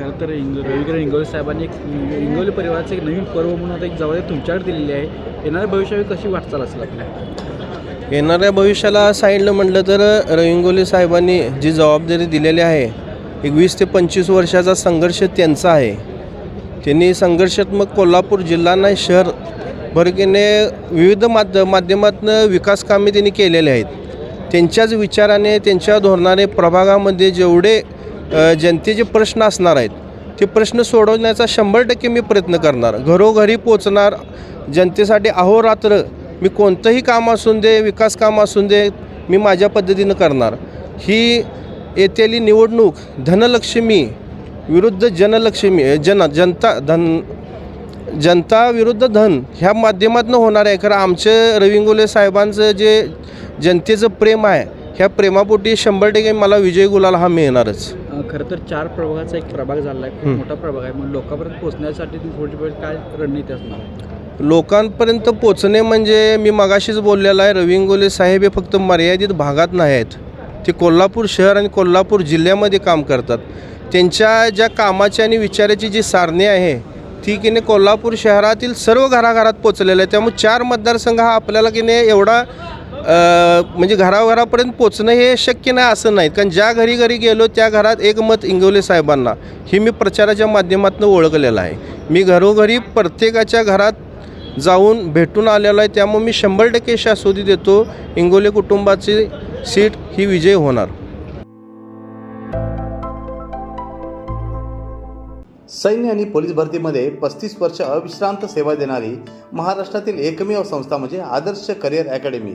खरं तर इंग रविकिरण इंगोले साहेबांनी एक इंगोले परिवाराचं एक नवीन पर्व म्हणून आता एक जबाबदारी तुमच्याकडे दिलेली आहे. येणाऱ्या भविष्यावर कशी वाटचाल असेल आपल्या येणाऱ्या भविष्याला सांगितलं म्हटलं तर रविंगोले साहेबांनी जी जबाबदारी दिलेली आहे एक वीस ते पंचवीस वर्षाचा संघर्ष त्यांचा आहे. त्यांनी संघर्षात्मक कोल्हापूर जिल्हा नाही शहर भरकीने विविध माध्य माध्यमातून विकास कामे त्यांनी केलेले आहेत. त्यांच्याच विचाराने त्यांच्या धोरणाने प्रभागामध्ये जेवढे जनतेचे प्रश्न असणार आहेत ते प्रश्न सोडवण्याचा शंभर टक्के मी प्रयत्न करणार. घरोघरी पोचणार जनतेसाठी अहोरात्र मी कोणतंही काम असून दे विकास काम असून दे मी माझ्या पद्धतीनं करणार. ही येतेली निवडणूक धनलक्ष्मी विरुद्ध जनलक्ष्मी जन जनता धन जनता विरुद्ध धन ह्या माध्यमातून होणार आहे. खरं आमचं रविंगोले साहेबांचं जे जनतेचं प्रेम आहे ह्या प्रेमापोटी शंभर टक्के मला विजय गुलाल हा मिळणारच. खरं तर चार प्रभागाचा एक प्रभाग झाला आहे खूप. मोठा प्रभाग आहे. मग लोकांपर्यंत पोहोचण्यासाठी थोडी वेळ काय रणनीती असणार? आहे लोकांपर्यंत पोचणे म्हणजे मी मगाशीच बोललेलं आहे रविंगोले साहेब हे फक्त मर्यादित भागात नाही आहेत. ते कोल्हापूर शहर आणि कोल्हापूर जिल्ह्यामध्ये काम करतात. त्यांच्या ज्या कामाची आणि विचाराची जी सारणी आहे ती की नाही कोल्हापूर शहरातील सर्व घराघरात पोचलेलं आहे. त्यामुळे चार मतदारसंघ हा आपल्याला की नाही एवढा म्हणजे घराघरापर्यंत पोचणं हे शक्य नाही असं नाही. कारण ज्या घरी घरी गेलो त्या घरात एक मत इंगवले साहेबांना. हे मी प्रचाराच्या माध्यमातून ओळखलेलं आहे. मी घरोघरी प्रत्येकाच्या घरात जाऊन भेटून आलेलो आहे. त्यामुळे मी शंभर टक्के शाश्वती देतो. इंगोले कुटुंबाची सीट ही विजय होणार. सैन्य आणि पोलीस भरतीमध्ये पस्तीस वर्ष अविश्रांत सेवा देणारी महाराष्ट्रातील एकमेव संस्था म्हणजे आदर्श करिअर अकॅडमी.